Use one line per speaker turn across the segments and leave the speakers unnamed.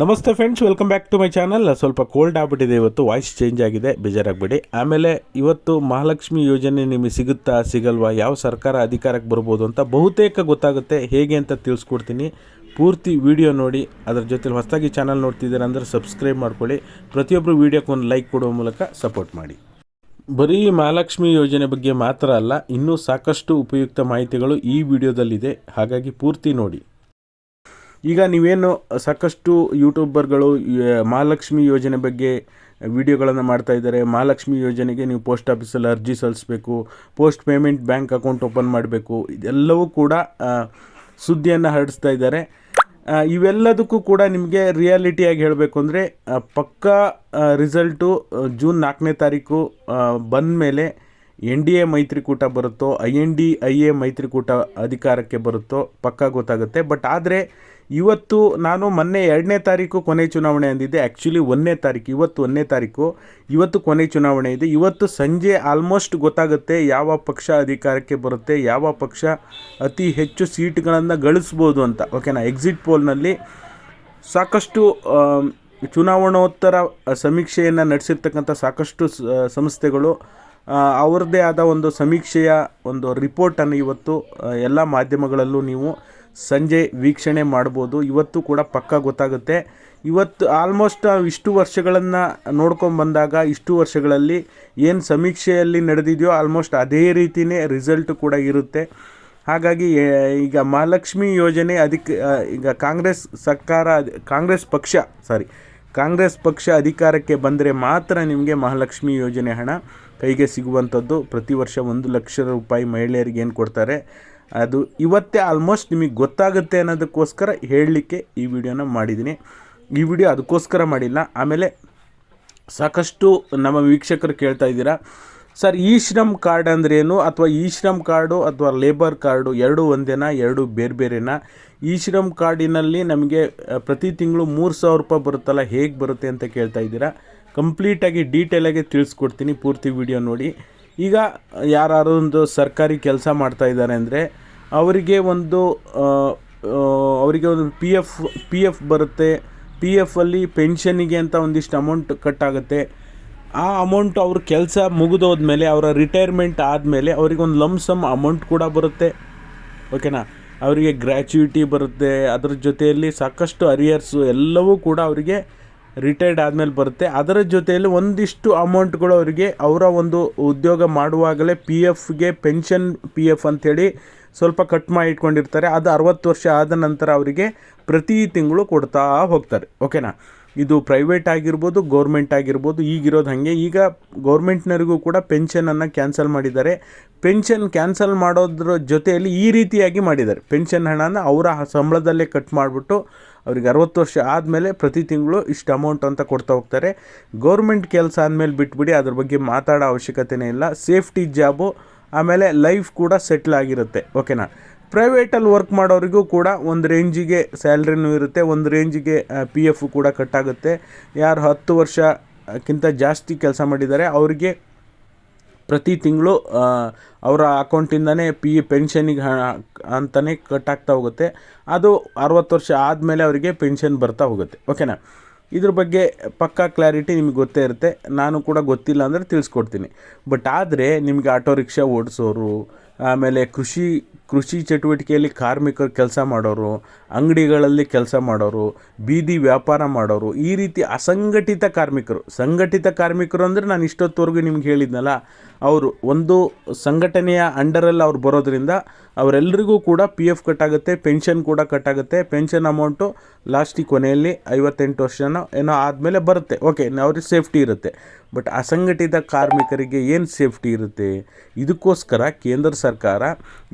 ನಮಸ್ತೆ friends welcome back to my channel ಸ್ವಲ್ಪ cold ಆಗ್ಬಿಟ್ಟಿದೆ ಇವತ್ತು ವಾಯ್ಸ್ ಚೇಂಜ್ ಆಗಿದೆ, ಬೇಜಾರಾಗಬೇಡಿ. ಆಮೇಲೆ ಇವತ್ತು ಮಹಾಲಕ್ಷ್ಮಿ ಯೋಜನೆ ನಿಮಗೆ ಸಿಗುತ್ತಾ, ಸಿಗಲ್ವಾ, ಯಾವ ಸರ್ಕಾರ ಅಧಿಕಾರಕ್ಕೆ ಬರ್ಬೋದು ಅಂತ ಬಹುತೇಕ ಗೊತ್ತಾಗುತ್ತೆ. ಹೇಗೆ ಅಂತ ತಿಳಿಸ್ಕೊಡ್ತೀನಿ. ಪೂರ್ತಿ ವಿಡಿಯೋ ನೋಡಿ, ಅದರ ಜೊತೆಲಿ ಹೊಸದಾಗಿ ಚಾನಲ್ ನೋಡ್ತಿದ್ದೀರಾ ಅಂದರೆ ಸಬ್ಸ್ಕ್ರೈಬ್ ಮಾಡ್ಕೊಳ್ಳಿ. ಪ್ರತಿಯೊಬ್ಬರು ವೀಡಿಯೋಕ್ಕೆ ಒಂದು ಲೈಕ್ ಕೊಡುವ ಮೂಲಕ ಸಪೋರ್ಟ್ ಮಾಡಿ. ಬರೀ ಮಹಾಲಕ್ಷ್ಮಿ ಯೋಜನೆ ಬಗ್ಗೆ ಮಾತ್ರ ಅಲ್ಲ, ಇನ್ನೂ ಸಾಕಷ್ಟು ಉಪಯುಕ್ತ ಮಾಹಿತಿಗಳು ಈ ವಿಡಿಯೋದಲ್ಲಿದೆ ಹಾಗಾಗಿ ಪೂರ್ತಿ ನೋಡಿ. ಈಗ ನೀವೇನು ಸಾಕಷ್ಟು ಯೂಟ್ಯೂಬರ್ಗಳು ಮಹಾಲಕ್ಷ್ಮಿ ಯೋಜನೆ ಬಗ್ಗೆ ವಿಡಿಯೋಗಳನ್ನು ಮಾಡ್ತಾ ಇದ್ದಾರೆ. ಮಹಾಲಕ್ಷ್ಮಿ ಯೋಜನೆಗೆ ನೀವು ಪೋಸ್ಟ್ ಆಫೀಸಲ್ಲಿ ಅರ್ಜಿ ಸಲ್ಲಿಸಬೇಕು, post payment bank account open ಮಾಡಬೇಕು. ಇದೆಲ್ಲವೂ ಕೂಡ ಸುದ್ದಿಯನ್ನು ಹರಡಿಸ್ತಾ ಇದ್ದಾರೆ. ಇವೆಲ್ಲದಕ್ಕೂ ಕೂಡ ನಿಮಗೆ ರಿಯಾಲಿಟಿಯಾಗಿ ಹೇಳಬೇಕು ಅಂದರೆ ಪಕ್ಕಾ ರಿಸಲ್ಟು ಜೂನ್ ನಾಲ್ಕನೇ ತಾರೀಕು ಬಂದ ಮೇಲೆ ಎನ್ ಡಿ ಎ ಮೈತ್ರಿಕೂಟ ಬರುತ್ತೋ, I N D I A ಮೈತ್ರಿಕೂಟ ಅಧಿಕಾರಕ್ಕೆ ಬರುತ್ತೋ ಪಕ್ಕಾ ಗೊತ್ತಾಗುತ್ತೆ. ಬಟ್ ಆದರೆ ಇವತ್ತು ನಾನು ಮೊನ್ನೆ ಎರಡನೇ ತಾರೀಕು ಕೊನೆ ಚುನಾವಣೆ ಅಂದಿದ್ದೆ. ಆ್ಯಕ್ಚುಲಿ ಒಂದನೇ ತಾರೀಕು, ಇವತ್ತು ಒಂದನೇ ತಾರೀಕು, ಇವತ್ತು ಕೊನೆ ಚುನಾವಣೆ ಇದೆ. ಇವತ್ತು ಸಂಜೆ ಆಲ್ಮೋಸ್ಟ್ ಗೊತ್ತಾಗುತ್ತೆ ಯಾವ ಪಕ್ಷ ಅಧಿಕಾರಕ್ಕೆ ಬರುತ್ತೆ, ಯಾವ ಪಕ್ಷ ಅತಿ ಹೆಚ್ಚು ಸೀಟ್ಗಳನ್ನು ಗಳಿಸ್ಬೋದು ಅಂತ. ಓಕೆನಾ ಎಕ್ಸಿಟ್ ಪೋಲ್ನಲ್ಲಿ ಸಾಕಷ್ಟು ಚುನಾವಣೋತ್ತರ ಸಮೀಕ್ಷೆಯನ್ನು ನಡೆಸಿರ್ತಕ್ಕಂಥ ಸಾಕಷ್ಟು ಸಂಸ್ಥೆಗಳು ಅವರದೇ ಅವ್ರದ್ದೇ ಆದ ಒಂದು ಸಮೀಕ್ಷೆಯ ಒಂದು ರಿಪೋರ್ಟನ್ನು ಇವತ್ತು ಎಲ್ಲ ಮಾಧ್ಯಮಗಳಲ್ಲೂ ನೀವು ಸಂಜೆ ವೀಕ್ಷಣೆ ಮಾಡ್ಬೋದು. ಇವತ್ತು ಕೂಡ ಪಕ್ಕ ಗೊತ್ತಾಗುತ್ತೆ. ಇವತ್ತು ಆಲ್ಮೋಸ್ಟ್ ಇಷ್ಟು ವರ್ಷಗಳನ್ನು ನೋಡ್ಕೊಂಡು ಬಂದಾಗ, ಇಷ್ಟು ವರ್ಷಗಳಲ್ಲಿ ಏನು ಸಮೀಕ್ಷೆಯಲ್ಲಿ ನಡೆದಿದೆಯೋ ಆಲ್ಮೋಸ್ಟ್ ಅದೇ ರೀತಿಯೇ ರಿಸಲ್ಟ್ ಕೂಡ ಇರುತ್ತೆ. ಹಾಗಾಗಿ ಈಗ ಮಹಾಲಕ್ಷ್ಮಿ ಯೋಜನೆ ಅದಕ್ಕೆ ಈಗ ಕಾಂಗ್ರೆಸ್ ಸರ್ಕಾರ, ಕಾಂಗ್ರೆಸ್ ಪಕ್ಷ ಸಾರಿ ಕಾಂಗ್ರೆಸ್ ಪಕ್ಷ ಅಧಿಕಾರಕ್ಕೆ ಬಂದರೆ ಮಾತ್ರ ನಿಮಗೆ ಮಹಾಲಕ್ಷ್ಮಿ ಯೋಜನೆ ಹಣ ಕೈಗೆ ಸಿಗುವಂಥದ್ದು. ಪ್ರತಿ ವರ್ಷ ಒಂದು ಲಕ್ಷ ರೂಪಾಯಿ ಮಹಿಳೆಯರಿಗೆ ಏನು ಕೊಡ್ತಾರೆ? ಅದು ಇವತ್ತೇ ಆಲ್ಮೋಸ್ಟ್ ನಿಮಗೆ ಗೊತ್ತಾಗುತ್ತೆ ಅನ್ನೋದಕ್ಕೋಸ್ಕರ ಹೇಳಲಿಕ್ಕೆ ಈ ವಿಡಿಯೋನ ಮಾಡಿದ್ದೀನಿ. ಈ ವಿಡಿಯೋ ಅದಕ್ಕೋಸ್ಕರ ಮಾಡಿಲ್ಲ, ಆಮೇಲೆ ಸಾಕಷ್ಟು ನಮ್ಮ ವೀಕ್ಷಕರು ಕೇಳ್ತಾ ಇದ್ದೀರಾ, ಸರ್, ಈ ಶ್ರಮ್ ಕಾರ್ಡ್ ಅಂದ್ರೇನು ಅಥವಾ ಈ ಶ್ರಮ್ ಕಾರ್ಡು ಅಥವಾ ಲೇಬರ್ ಕಾರ್ಡು ಎರಡು ಒಂದೇನಾ? ಎರಡು ಬೇರೆ ಬೇರೆನಾ? ಈ ಶ್ರಮ್ ಕಾರ್ಡಿನಲ್ಲಿ ನಮಗೆ ಪ್ರತಿ ತಿಂಗಳು ಮೂರು ಸಾವಿರ ರೂಪಾಯಿ ಬರುತ್ತಲ್ಲ, ಹೇಗೆ ಬರುತ್ತೆ ಅಂತ ಕೇಳ್ತಾ ಇದ್ದೀರಾ? ಕಂಪ್ಲೀಟಾಗಿ ಡೀಟೇಲಾಗಿ ತಿಳಿಸ್ಕೊಡ್ತೀನಿ, ಪೂರ್ತಿ ವಿಡಿಯೋ ನೋಡಿ. ಈಗ ಯಾರು ಒಂದು ಸರ್ಕಾರಿ ಕೆಲಸ ಮಾಡ್ತಾ ಇದ್ದಾರೆ ಅಂದರೆ ಅವರಿಗೆ ಒಂದು ಅವರಿಗೆ ಒಂದು ಪಿ ಎಫ್ ಪಿ ಎಫ್ ಬರುತ್ತೆ. ಪಿ ಎಫಲ್ಲಿ ಪೆನ್ಷನಿಗೆ ಅಂತ ಒಂದಿಷ್ಟು ಅಮೌಂಟ್ ಕಟ್ಟಾಗುತ್ತೆ. ಆ ಅಮೌಂಟ್ ಅವ್ರ ಕೆಲಸ ಮುಗಿದೋದ್ಮೇಲೆ, ಅವರ ರಿಟೈರ್ಮೆಂಟ್ ಆದಮೇಲೆ ಅವರಿಗೆ ಒಂದು ಲಮ್ಸಮ್ ಅಮೌಂಟ್ ಕೂಡ ಬರುತ್ತೆ. ಓಕೆನಾ ಅವರಿಗೆ ಗ್ರ್ಯಾಚ್ಯುಯಿಟಿ ಬರುತ್ತೆ. ಅದ್ರ ಜೊತೆಯಲ್ಲಿ ಸಾಕಷ್ಟು ಅರಿಯರ್ಸು ಎಲ್ಲವೂ ಕೂಡ ಅವರಿಗೆ ರಿಟೈರ್ಡ್ ಆದಮೇಲೆ ಬರುತ್ತೆ. ಅದರ ಜೊತೆಯಲ್ಲಿ ಒಂದಿಷ್ಟು ಅಮೌಂಟ್ಗಳು ಅವರಿಗೆ ಅವರ ಒಂದು ಉದ್ಯೋಗ ಮಾಡುವಾಗಲೇ ಪಿ ಎಫ್ಗೆ ಪೆನ್ಷನ್ ಪಿ ಎಫ್ ಅಂಥೇಳಿ ಸ್ವಲ್ಪ ಕಟ್ ಮಾಡಿ ಇಟ್ಕೊಂಡಿರ್ತಾರೆ. ಅದು ಅರವತ್ತು ವರ್ಷ ಆದ ನಂತರ ಅವರಿಗೆ ಪ್ರತಿ ತಿಂಗಳು ಕೊಡ್ತಾ ಹೋಗ್ತಾರೆ. ಓಕೆನಾ ಇದು ಪ್ರೈವೇಟ್ ಆಗಿರ್ಬೋದು ಗೌರ್ಮೆಂಟ್ ಆಗಿರ್ಬೋದು, ಈಗಿರೋದು ಹಾಗೆ. ಈಗ ಗೌರ್ಮೆಂಟ್ನವರಿಗೂ ಕೂಡ ಪೆನ್ಷನನ್ನು ಕ್ಯಾನ್ಸಲ್ ಮಾಡಿದ್ದಾರೆ. ಪೆನ್ಷನ್ ಕ್ಯಾನ್ಸಲ್ ಮಾಡೋದ್ರ ಜೊತೆಯಲ್ಲಿ ಈ ರೀತಿಯಾಗಿ ಮಾಡಿದ್ದಾರೆ. ಪೆನ್ಷನ್ ಹಣನ ಅವರ ಸಂಬಳದಲ್ಲೇ ಕಟ್ ಮಾಡಿಬಿಟ್ಟು ಅವ್ರಿಗೆ ಅರವತ್ತು ವರ್ಷ ಆದಮೇಲೆ ಪ್ರತಿ ತಿಂಗಳು ಇಷ್ಟು ಅಮೌಂಟ್ ಅಂತ ಕೊಡ್ತಾ ಹೋಗ್ತಾರೆ. ಗೌರ್ಮೆಂಟ್ ಕೆಲಸ ಆದಮೇಲೆ ಬಿಟ್ಬಿಡಿ, ಅದ್ರ ಬಗ್ಗೆ ಮಾತಾಡೋ ಅವಶ್ಯಕತೆನೇ ಇಲ್ಲ. ಸೇಫ್ಟಿ ಜಾಬು ಆಮೇಲೆ ಲೈಫ್ ಕೂಡ ಸೆಟ್ಲ್ ಆಗಿರುತ್ತೆ. ಓಕೆನಾ ಪ್ರೈವೇಟಲ್ಲಿ ವರ್ಕ್ ಮಾಡೋರಿಗೂ ಕೂಡ ಒಂದು ರೇಂಜಿಗೆ ಸ್ಯಾಲ್ರಿನೂ ಇರುತ್ತೆ, ಒಂದು ರೇಂಜಿಗೆ ಪಿ ಎಫ್ ಕೂಡ ಕಟ್ಟಾಗುತ್ತೆ. ಯಾರು ಹತ್ತು ವರ್ಷಕ್ಕಿಂತ ಜಾಸ್ತಿ ಕೆಲಸ ಮಾಡಿದ್ದಾರೆ, ಅವರಿಗೆ ಪ್ರತಿ ತಿಂಗಳು ಅವರ ಅಕೌಂಟಿಂದನೇ ಪಿ ಪೆನ್ಷನಿಗೆ ಹಣ ಅಂತಲೇ ಕಟ್ಟಾಗ್ತಾ ಹೋಗುತ್ತೆ. ಅದು ಅರವತ್ತು ವರ್ಷ ಆದಮೇಲೆ ಅವರಿಗೆ ಪೆನ್ಷನ್ ಬರ್ತಾ ಹೋಗುತ್ತೆ. ಓಕೆನಾ? ಇದ್ರ ಬಗ್ಗೆ ಪಕ್ಕಾ ಕ್ಲಾರಿಟಿ ನಿಮಗೆ ಗೊತ್ತೇ ಇರುತ್ತೆ. ನಾನು ಕೂಡ ಗೊತ್ತಿಲ್ಲ ಅಂದರೆ ತಿಳಿಸ್ಕೊಡ್ತೀನಿ. ಬಟ್ ಆದರೆ ನಿಮಗೆ ಆಟೋ ರಿಕ್ಷಾ ಓಡಿಸೋರು, ಆಮೇಲೆ ಕೃಷಿ ಕೃಷಿ ಚಟುವಟಿಕೆಯಲ್ಲಿ ಕಾರ್ಮಿಕರು ಕೆಲಸ ಮಾಡೋರು, ಅಂಗಡಿಗಳಲ್ಲಿ ಕೆಲಸ ಮಾಡೋರು, ಬೀದಿ ವ್ಯಾಪಾರ ಮಾಡೋರು, ಈ ರೀತಿ ಅಸಂಘಟಿತ ಕಾರ್ಮಿಕರು. ಸಂಘಟಿತ ಕಾರ್ಮಿಕರು ಅಂದರೆ ನಾನು ಇಷ್ಟೊತ್ತವರೆಗೂ ನಿಮ್ಗೆ ಹೇಳಿದ್ನಲ್ಲ, ಅವರು ಒಂದು ಸಂಘಟನೆಯ ಅಂಡರಲ್ಲಿ ಅವ್ರು ಬರೋದ್ರಿಂದ ಅವರೆಲ್ಲರಿಗೂ ಕೂಡ ಪಿ ಎಫ್ ಕಟ್ಟಾಗುತ್ತೆ, ಪೆನ್ಷನ್ ಕೂಡ ಕಟ್ಟಾಗುತ್ತೆ, ಪೆನ್ಷನ್ ಅಮೌಂಟು ಲಾಸ್ಟಿಗೆ ಕೊನೆಯಲ್ಲಿ ಐವತ್ತೆಂಟು ವರ್ಷನೋ ಏನೋ ಆದಮೇಲೆ ಬರುತ್ತೆ. ಓಕೆ, ಅವ್ರಿಗೆ ಸೇಫ್ಟಿ ಇರುತ್ತೆ. ಬಟ್ ಅಸಂಘಟಿತ ಕಾರ್ಮಿಕರಿಗೆ ಏನು ಸೇಫ್ಟಿ ಇರುತ್ತೆ? ಇದಕ್ಕೋಸ್ಕರ ಕೇಂದ್ರ ಸರ್ಕಾರ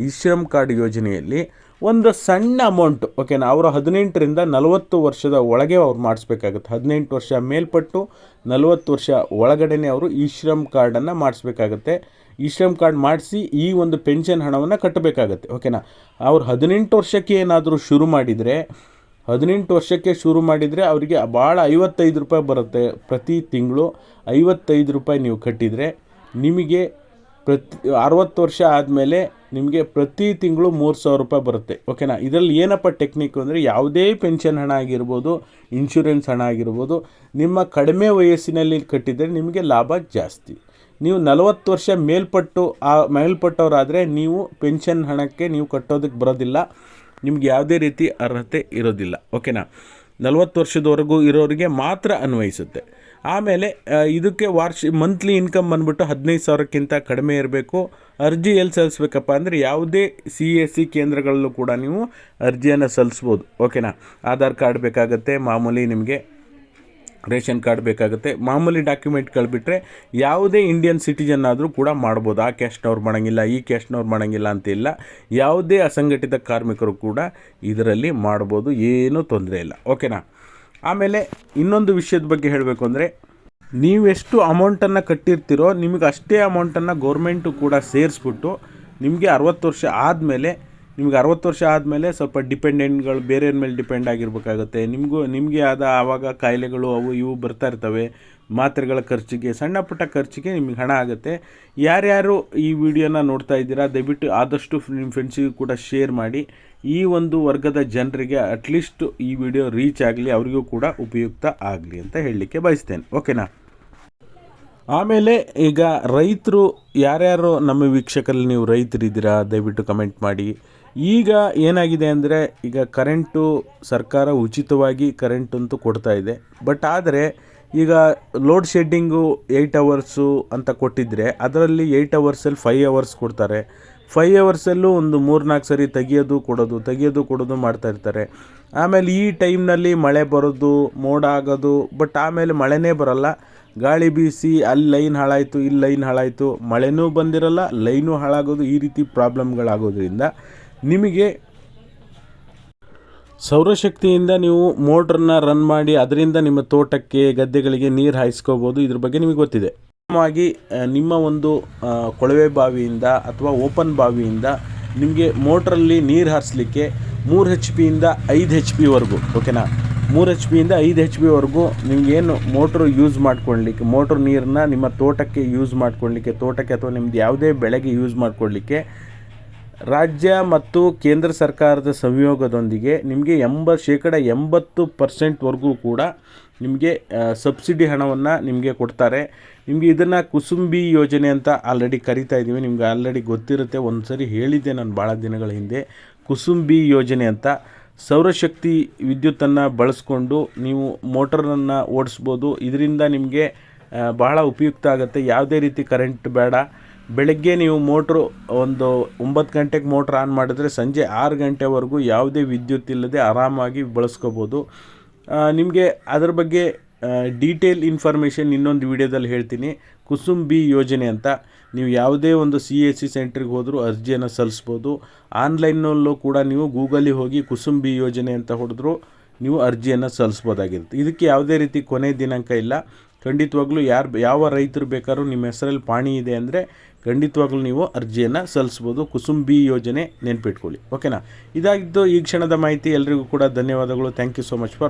ಈ ಶ್ರಮ್ ಕಾರ್ಡ್ ಯೋಜನೆಯಲ್ಲಿ ಒಂದು ಸಣ್ಣ ಅಮೌಂಟ್ ಓಕೆನಾ ಅವರು ಹದಿನೆಂಟರಿಂದ ನಲವತ್ತು ವರ್ಷದ ಒಳಗೆ ಅವ್ರು ಮಾಡಿಸ್ಬೇಕಾಗುತ್ತೆ. ಹದಿನೆಂಟು ವರ್ಷ ಮೇಲ್ಪಟ್ಟು ನಲವತ್ತು ವರ್ಷ ಒಳಗಡೆನೆ ಅವರು ಈ ಶ್ರಮ್ ಕಾರ್ಡನ್ನು ಮಾಡಿಸ್ಬೇಕಾಗತ್ತೆ. ಈ ಶ್ರಮ್ ಕಾರ್ಡ್ ಮಾಡಿಸಿ ಈ ಒಂದು ಪೆನ್ಷನ್ ಹಣವನ್ನು ಕಟ್ಟಬೇಕಾಗತ್ತೆ ಓಕೆನಾ ಅವ್ರು ಹದಿನೆಂಟು ವರ್ಷಕ್ಕೆ ಏನಾದರೂ ಶುರು ಮಾಡಿದರೆ, ಹದಿನೆಂಟು ವರ್ಷಕ್ಕೆ ಶುರು ಮಾಡಿದರೆ ಅವರಿಗೆ ಭಾಳ ಐವತ್ತೈದು ರೂಪಾಯಿ ಬರುತ್ತೆ ಪ್ರತಿ ತಿಂಗಳು. ಐವತ್ತೈದು ರೂಪಾಯಿ ನೀವು ಕಟ್ಟಿದರೆ ನಿಮಗೆ ಪ್ರತಿ ಅರವತ್ತು ವರ್ಷ ಆದಮೇಲೆ ನಿಮಗೆ ಪ್ರತಿ ತಿಂಗಳು ಮೂರು ಸಾವಿರ ರೂಪಾಯಿ ಬರುತ್ತೆ. ಓಕೆನಾ? ಇದರಲ್ಲಿ ಏನಪ್ಪ ಟೆಕ್ನಿಕ್ ಅಂದರೆ ಯಾವುದೇ ಪೆನ್ಷನ್ ಹಣ ಆಗಿರ್ಬೋದು, ಇನ್ಶೂರೆನ್ಸ್ ಹಣ ಆಗಿರ್ಬೋದು, ನಿಮ್ಮ ಕಡಿಮೆ ವಯಸ್ಸಿನಲ್ಲಿ ಕಟ್ಟಿದರೆ ನಿಮಗೆ ಲಾಭ ಜಾಸ್ತಿ. ನೀವು ನಲವತ್ತು ವರ್ಷ ಮೇಲ್ಪಟ್ಟು, ಆ ಮೇಲ್ಪಟ್ಟವರಾದರೆ ನೀವು ಪೆನ್ಷನ್ ಹಣಕ್ಕೆ ನೀವು ಕಟ್ಟೋದಕ್ಕೆ ಬರೋದಿಲ್ಲ. ನಿಮ್ಗೆ ಯಾವುದೇ ರೀತಿ ಅರ್ಹತೆ ಇರೋದಿಲ್ಲ. ಓಕೆನಾ? ನಲವತ್ತು ವರ್ಷದವರೆಗೂ ಇರೋರಿಗೆ ಮಾತ್ರ ಅನ್ವಯಿಸುತ್ತೆ. ಆಮೇಲೆ ಇದಕ್ಕೆ ವಾರ್ಷಿ ಮಂತ್ಲಿ ಇನ್ಕಮ್ ಬಂದ್ಬಿಟ್ಟು ಹದಿನೈದು ಸಾವಿರಕ್ಕಿಂತ ಕಡಿಮೆ ಇರಬೇಕು. ಅರ್ಜಿ ಎಲ್ಲಿ ಸಲ್ಲಿಸ್ಬೇಕಪ್ಪ ಅಂದರೆ ಯಾವುದೇ ಸಿ ಎಸ್ ಸಿ ಕೇಂದ್ರಗಳಲ್ಲೂ ಕೂಡ ನೀವು ಅರ್ಜಿಯನ್ನು ಸಲ್ಲಿಸ್ಬೋದು. ಓಕೆನಾ ಆಧಾರ್ ಕಾರ್ಡ್ ಬೇಕಾಗುತ್ತೆ, ಮಾಮೂಲಿ ನಿಮಗೆ ರೇಷನ್ ಕಾರ್ಡ್ ಬೇಕಾಗುತ್ತೆ. ಮಾಮೂಲಿ ಡಾಕ್ಯುಮೆಂಟ್ಗಳು ಬಿಟ್ಟರೆ ಯಾವುದೇ ಇಂಡಿಯನ್ ಸಿಟಿಜನ್ ಆದರೂ ಕೂಡ ಮಾಡ್ಬೋದು. ಆ ಕ್ಯಾಶ್ನವ್ರು ಮಾಡೋಂಗಿಲ್ಲ, ಈ ಕ್ಯಾಶ್ನವ್ರು ಮಾಡೋಂಗಿಲ್ಲ ಅಂತಿಲ್ಲ. ಯಾವುದೇ ಅಸಂಘಟಿತ ಕಾರ್ಮಿಕರು ಕೂಡ ಇದರಲ್ಲಿ ಮಾಡ್ಬೋದು. ಏನೂ ತೊಂದರೆ ಇಲ್ಲ. ಓಕೆನಾ ಆಮೇಲೆ ಇನ್ನೊಂದು ವಿಷಯದ ಬಗ್ಗೆ ಹೇಳಬೇಕು ಅಂದರೆ ನೀವೆಷ್ಟು ಅಮೌಂಟನ್ನು ಕಟ್ಟಿರ್ತೀರೋ, ನಿಮಗೆ ಅಷ್ಟೇ ಅಮೌಂಟನ್ನು ಗೌರ್ಮೆಂಟು ಕೂಡ ಸೇರಿಸ್ಬಿಟ್ಟು, ನಿಮಗೆ ಅರವತ್ತು ವರ್ಷ ಆದಮೇಲೆ, ನಿಮ್ಗೆ ಅರವತ್ತು ವರ್ಷ ಆದಮೇಲೆ ಸ್ವಲ್ಪ ಡಿಪೆಂಡೆಂಟ್ಗಳು ಬೇರೆಯವ್ರ ಮೇಲೆ ಡಿಪೆಂಡ್ ಆಗಿರಬೇಕಾಗುತ್ತೆ. ನಿಮಗೂ, ನಿಮಗೆ ಆದ ಆವಾಗ ಕಾಯಿಲೆಗಳು ಅವು ಇವು ಬರ್ತಾ ಇರ್ತವೆ. ಮಾತ್ರೆಗಳ ಖರ್ಚಿಗೆ, ಸಣ್ಣ ಪುಟ್ಟ ಖರ್ಚಿಗೆ ನಿಮಗೆ ಹಣ ಆಗುತ್ತೆ. ಯಾರ್ಯಾರು ಈ ವಿಡಿಯೋನ ನೋಡ್ತಾ ಇದ್ದೀರಾ, ದಯವಿಟ್ಟು ಆದಷ್ಟು ನಿಮ್ಮ ಫ್ರೆಂಡ್ಸಿಗೂ ಕೂಡ ಶೇರ್ ಮಾಡಿ. ಈ ಒಂದು ವರ್ಗದ ಜನರಿಗೆ ಅಟ್ಲೀಸ್ಟ್ ಈ ವಿಡಿಯೋ ರೀಚ್ ಆಗಲಿ, ಅವರಿಗೂ ಕೂಡ ಉಪಯುಕ್ತ ಆಗಲಿ ಅಂತ ಹೇಳಲಿಕ್ಕೆ ಬಯಸ್ತೇನೆ. ಓಕೆನಾ ಆಮೇಲೆ ಈಗ ರೈತರು ಯಾರ್ಯಾರು ನಮ್ಮ ವೀಕ್ಷಕರಲ್ಲಿ ನೀವು ರೈತರಿದ್ದೀರಾ, ದಯವಿಟ್ಟು ಕಮೆಂಟ್ ಮಾಡಿ. ಈಗ ಏನಾಗಿದೆ ಅಂದರೆ, ಈಗ ಕರೆಂಟು ಸರ್ಕಾರ ಉಚಿತವಾಗಿ ಕರೆಂಟ್ ಅಂತೂ ಕೊಡ್ತಾ ಇದೆ. ಬಟ್ ಆದರೆ, ಈಗ ಲೋಡ್ ಶೆಡ್ಡಿಂಗು ಏಯ್ಟ್ ಅವರ್ಸು ಅಂತ ಕೊಟ್ಟಿದ್ದರೆ ಅದರಲ್ಲಿ ಏಯ್ಟ್ ಅವರ್ಸಲ್ಲಿ ಫೈವ್ ಅವರ್ಸ್ ಕೊಡ್ತಾರೆ. ಫೈವ್ ಅವರ್ಸಲ್ಲೂ ಒಂದು ಮೂರು ನಾಲ್ಕು ಸರಿ ತೆಗಿಯೋದು, ಕೊಡೋದು ತೆಗಿಯೋದು, ಕೊಡೋದು ಮಾಡ್ತಾ ಇರ್ತಾರೆ. ಆಮೇಲೆ ಈ ಟೈಮ್ನಲ್ಲಿ ಮಳೆ ಬರೋದು, ಮೋಡ ಆಗೋದು ಬಟ್ ಆಮೇಲೆ ಮಳೆನೇ ಬರೋಲ್ಲ. ಗಾಳಿ ಬೀಸಿ, ಅಲ್ಲಿ ಲೈನ್ ಹಾಳಾಯಿತು, ಇಲ್ಲಿ ಲೈನ್ ಹಾಳಾಯಿತು, ಮಳೆನೂ ಬಂದಿರಲ್ಲ, ಲೈನೂ ಹಾಳಾಗೋದು, ಈ ರೀತಿ ಪ್ರಾಬ್ಲಮ್ಗಳಾಗೋದ್ರಿಂದ ನಿಮಗೆ ಸೌರಶಕ್ತಿಯಿಂದ ನೀವು ಮೋಟ್ರನ್ನ ರನ್ ಮಾಡಿ, ಅದರಿಂದ ನಿಮ್ಮ ತೋಟಕ್ಕೆ ಗದ್ದೆಗಳಿಗೆ ನೀರು ಹಾಯಿಸ್ಕೋಬೋದು, ಇದ್ರ ಬಗ್ಗೆ ನಿಮಗೆ ಗೊತ್ತಿದೆ. ಆ, ನಿಮ್ಮ ಒಂದು ಕೊಳವೆ ಬಾವಿಯಿಂದ ಅಥವಾ ಓಪನ್ ಬಾವಿಯಿಂದ ನಿಮಗೆ ಮೋಟ್ರಲ್ಲಿ ನೀರು ಹಾರಿಸ್ಲಿಕ್ಕೆ ಮೂರು ಹೆಚ್ ಪಿಯಿಂದ ಐದು ಹೆಚ್ ಪಿವರೆಗೂ ಓಕೆನಾ? ಮೂರು ಹೆಚ್ ಪಿಯಿಂದ ಐದು ಹೆಚ್ ಪಿವರೆಗೂ ನಿಮಗೇನು ಮೋಟ್ರು ಯೂಸ್ ಮಾಡ್ಕೊಳ್ಲಿಕ್ಕೆ ಮೋಟ್ರ್ ನೀರನ್ನ ನಿಮ್ಮ ತೋಟಕ್ಕೆ ಯೂಸ್ ಮಾಡ್ಕೊಳ್ಲಿಕ್ಕೆ ತೋಟಕ್ಕೆ ಅಥವಾ ನಿಮ್ದು ಯಾವುದೇ ಬೆಳೆಗೆ ಯೂಸ್ ಮಾಡ್ಕೊಳ್ಳಿಕ್ಕೆ ರಾಜ್ಯ ಮತ್ತು ಕೇಂದ್ರ ಸರ್ಕಾರದ ಸಂಯೋಗದೊಂದಿಗೆ ನಿಮಗೆ ಎಂಬ ಶೇಕಡ ಎಂಬತ್ತು ಪರ್ಸೆಂಟ್ವರೆಗೂ ಕೂಡ ನಿಮಗೆ ಸಬ್ಸಿಡಿ ಹಣವನ್ನು ನಿಮಗೆ ಕೊಡ್ತಾರೆ. ನಿಮಗೆ ಇದನ್ನು ಕುಸುಂಬಿ ಯೋಜನೆ ಅಂತ ಆಲ್ರೆಡಿ ಕರಿತಾ ಇದ್ದೀವಿ ನಿಮ್ಗೆ ಆಲ್ರೆಡಿ ಗೊತ್ತಿರುತ್ತೆ. ಒಂದು ಸರಿ ಹೇಳಿದ್ದೆ ನಾನು ಭಾಳ ದಿನಗಳ ಹಿಂದೆ. ಕುಸುಂಬಿ ಯೋಜನೆ ಅಂತ ಸೌರಶಕ್ತಿ ವಿದ್ಯುತ್ತನ್ನು ಬಳಸ್ಕೊಂಡು ನೀವು ಮೋಟರನ್ನು ಓಡಿಸ್ಬೋದು. ಇದರಿಂದ ನಿಮಗೆ ಬಹಳ ಉಪಯುಕ್ತ ಆಗುತ್ತೆ. ಯಾವುದೇ ರೀತಿ ಕರೆಂಟ್ ಬೇಡ. ಬೆಳಗ್ಗೆ ನೀವು ಮೋಟ್ರು ಒಂದು ಒಂಬತ್ತು ಗಂಟೆಗೆ ಮೋಟ್ರ್ ಆನ್ ಮಾಡಿದರೆ ಸಂಜೆ ಆರು ಗಂಟೆವರೆಗೂ ಯಾವುದೇ ವಿದ್ಯುತ್ ಇಲ್ಲದೆ ಆರಾಮಾಗಿ ಬಳಸ್ಕೋಬೋದು. ನಿಮಗೆ ಅದ್ರ ಬಗ್ಗೆ ಡೀಟೇಲ್ ಇನ್ಫಾರ್ಮೇಷನ್ ಇನ್ನೊಂದು ವಿಡಿಯೋದಲ್ಲಿ ಹೇಳ್ತೀನಿ. ಕುಸುಂಬಿ ಯೋಜನೆ ಅಂತ. ನೀವು ಯಾವುದೇ ಒಂದು ಸಿ ಎಸ್ ಸಿ ಸೆಂಟ್ರಿಗೆ ಹೋದರೂ ಅರ್ಜಿಯನ್ನು ಸಲ್ಲಿಸ್ಬೋದು. ಆನ್ಲೈನಲ್ಲೂ ಕೂಡ ನೀವು ಗೂಗಲಿಗೆ ಹೋಗಿ ಕುಸುಂಬಿ ಯೋಜನೆ ಅಂತ ಹೊಡೆದ್ರು ನೀವು ಅರ್ಜಿಯನ್ನು ಸಲ್ಲಿಸ್ಬೋದಾಗಿರುತ್ತೆ. ಇದಕ್ಕೆ ಯಾವುದೇ ರೀತಿ ಕೊನೆ ದಿನಾಂಕ ಇಲ್ಲ. ಖಂಡಿತವಾಗ್ಲೂ ಯಾರು ಯಾವ ರೈತರು ಬೇಕಾದ್ರೂ ನಿಮ್ಮ ಹೆಸರಲ್ಲಿ ಪಾಣಿ ಇದೆ ಅಂದರೆ ಖಂಡಿತವಾಗ್ಲೂ ನೀವು ಅರ್ಜಿಯನ್ನು ಸಲ್ಲಿಸ್ಬೋದು. ಕುಸುಂಬಿ ಯೋಜನೆ ನೆನ್ಪಿಟ್ಕೊಳ್ಳಿ. ಓಕೆನಾ? ಇದಾಗಿದ್ದು ಈ ಕ್ಷಣದ ಮಾಹಿತಿ ಎಲ್ರಿಗೂ ಕೂಡ ಧನ್ಯವಾದಗಳು. Thank you so much for